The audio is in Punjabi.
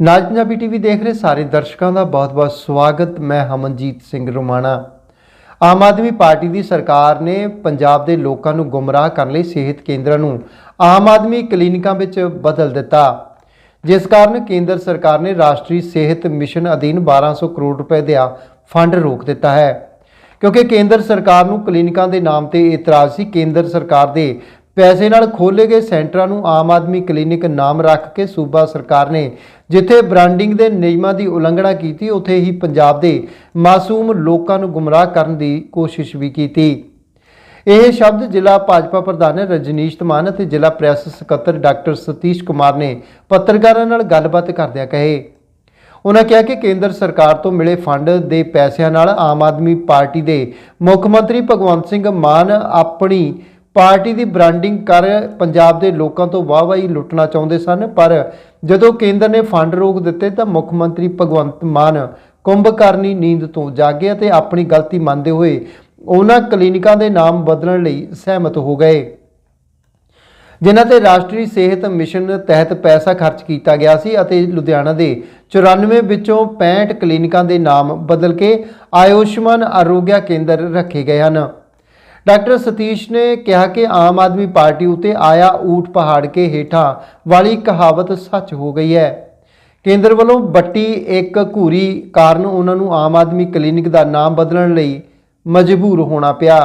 ਨਾਜ ਪੰਜਾਬੀ ਟੀਵੀ ਦੇਖ ਰਹੇ ਸਾਰੇ ਦਰਸ਼ਕਾਂ ਦਾ ਬਹੁਤ-ਬਹੁਤ ਸਵਾਗਤ। ਮੈਂ ਹਮਨਜੀਤ ਸਿੰਘ ਰੋਮਾਣਾ। ਆਮ ਆਦਮੀ ਪਾਰਟੀ ਦੀ ਸਰਕਾਰ ਨੇ ਪੰਜਾਬ ਦੇ ਲੋਕਾਂ ਨੂੰ ਗੁੰਮਰਾਹ ਕਰਨ ਲਈ ਸਿਹਤ ਕੇਂਦਰਾਂ ਨੂੰ ਆਮ ਆਦਮੀ ਕਲੀਨਿਕਾਂ ਵਿੱਚ ਬਦਲ ਦਿੱਤਾ। ਜਿਸ ਕਾਰਨ ਕੇਂਦਰ ਸਰਕਾਰ ਨੇ ਰਾਸ਼ਟਰੀ ਸਿਹਤ ਮਿਸ਼ਨ ਅਧੀਨ 1200 ਕਰੋੜ ਰੁਪਏ ਦਾ ਫੰਡ ਰੋਕ ਦਿੱਤਾ ਹੈ। ਕਿਉਂਕਿ ਕੇਂਦਰ ਸਰਕਾਰ ਨੂੰ ਕਲੀਨਿਕਾਂ ਦੇ ਨਾਮ ਤੇ ਇਤਰਾਜ਼ ਸੀ, ਕੇਂਦਰ ਸਰਕਾਰ ਦੇ ਪੈਸੇ ਨਾਲ ਖੋਲੇ ਗਏ ਸੈਂਟਰਾਂ ਨੂੰ ਆਮ ਆਦਮੀ ਕਲੀਨਿਕ ਨਾਮ ਰੱਖ ਕੇ ਸੂਬਾ ਸਰਕਾਰ ਨੇ, ਜਿੱਥੇ ਬ੍ਰਾਂਡਿੰਗ ਦੇ ਨਿਯਮਾਂ ਦੀ ਉਲੰਘਣਾ ਕੀਤੀ, ਉੱਥੇ ਹੀ ਪੰਜਾਬ ਦੇ ਮਾਸੂਮ ਲੋਕਾਂ ਨੂੰ ਗੁੰਮਰਾਹ ਕਰਨ ਦੀ ਕੋਸ਼ਿਸ਼ ਵੀ ਕੀਤੀ। ਇਹ ਸ਼ਬਦ ਜ਼ਿਲ੍ਹਾ ਭਾਜਪਾ ਪ੍ਰਧਾਨ ਰਜਨੀਸ਼ ਧਮਾਨ ਅਤੇ ਜ਼ਿਲ੍ਹਾ ਪ੍ਰੈਸ ਸਕੱਤਰ ਡਾਕਟਰ ਸਤੀਸ਼ ਕੁਮਾਰ ਨੇ ਪੱਤਰਕਾਰਾਂ ਨਾਲ ਗੱਲਬਾਤ ਕਰਦਿਆਂ ਕਹੇ। ਉਹਨਾਂ ਕਿਹਾ ਕਿ ਕੇਂਦਰ ਸਰਕਾਰ ਤੋਂ ਮਿਲੇ ਫੰਡ ਦੇ ਪੈਸਿਆਂ ਨਾਲ ਆਮ ਆਦਮੀ ਪਾਰਟੀ ਦੇ ਮੁੱਖ ਮੰਤਰੀ ਭਗਵੰਤ ਸਿੰਘ ਮਾਨ ਆਪਣੀ ਪਾਰਟੀ ਦੀ ਬ੍ਰਾਂਡਿੰਗ ਕਰ ਪੰਜਾਬ ਦੇ ਲੋਕਾਂ ਤੋਂ ਵਾਹਵਾਹੀ ਲੁੱਟਣਾ ਚਾਹੁੰਦੇ ਸਨ, ਪਰ ਜਦੋਂ ਕੇਂਦਰ ਨੇ ਫੰਡ ਰੋਕ ਦਿੱਤੇ ਤਾਂ ਮੁੱਖ ਮੰਤਰੀ ਭਗਵੰਤ ਮਾਨ ਕੁੰਭਕਰਨੀ ਨੀਂਦ ਤੋਂ ਜਾਗੇ ਅਤੇ ਆਪਣੀ ਗਲਤੀ ਮੰਨਦੇ ਹੋਏ ਉਹਨਾਂ ਕਲੀਨਿਕਾਂ ਦੇ ਨਾਮ ਬਦਲਣ ਲਈ ਸਹਿਮਤ ਹੋ ਗਏ। ਜਿਨ੍ਹਾਂ ਤੇ ਰਾਸ਼ਟਰੀ ਸਿਹਤ ਮਿਸ਼ਨ ਤਹਿਤ ਪੈਸਾ ਖਰਚ ਕੀਤਾ ਗਿਆ ਸੀ ਅਤੇ ਲੁਧਿਆਣਾ ਦੇ 94 ਵਿੱਚੋਂ 65 ਕਲੀਨਿਕਾਂ ਦੇ ਨਾਮ ਬਦਲ ਕੇ ਆਯੁਸ਼ਮਾਨ ਆਰੋਗਿਆ ਕੇਂਦਰ ਰੱਖੇ ਗਏ ਹਨ। ਡਾਕਟਰ ਸਤੀਸ਼ ਨੇ ਕਿਹਾ ਕਿ ਆਮ ਆਦਮੀ ਪਾਰਟੀ ਉਤੇ ਆਇਆ ਊਠ ਪਹਾੜ ਕੇ ਹੇਠਾਂ ਵਾਲੀ ਕਹਾਵਤ ਸੱਚ ਹੋ ਗਈ ਹੈ। ਕੇਂਦਰ ਵੱਲੋਂ ਬੱਟੀ ਇੱਕ ਘੂਰੀ ਕਾਰਨ ਉਹਨਾਂ ਨੂੰ ਆਮ ਆਦਮੀ ਕਲੀਨਿਕ ਦਾ ਨਾਮ ਬਦਲਣ ਲਈ ਮਜਬੂਰ ਹੋਣਾ ਪਿਆ।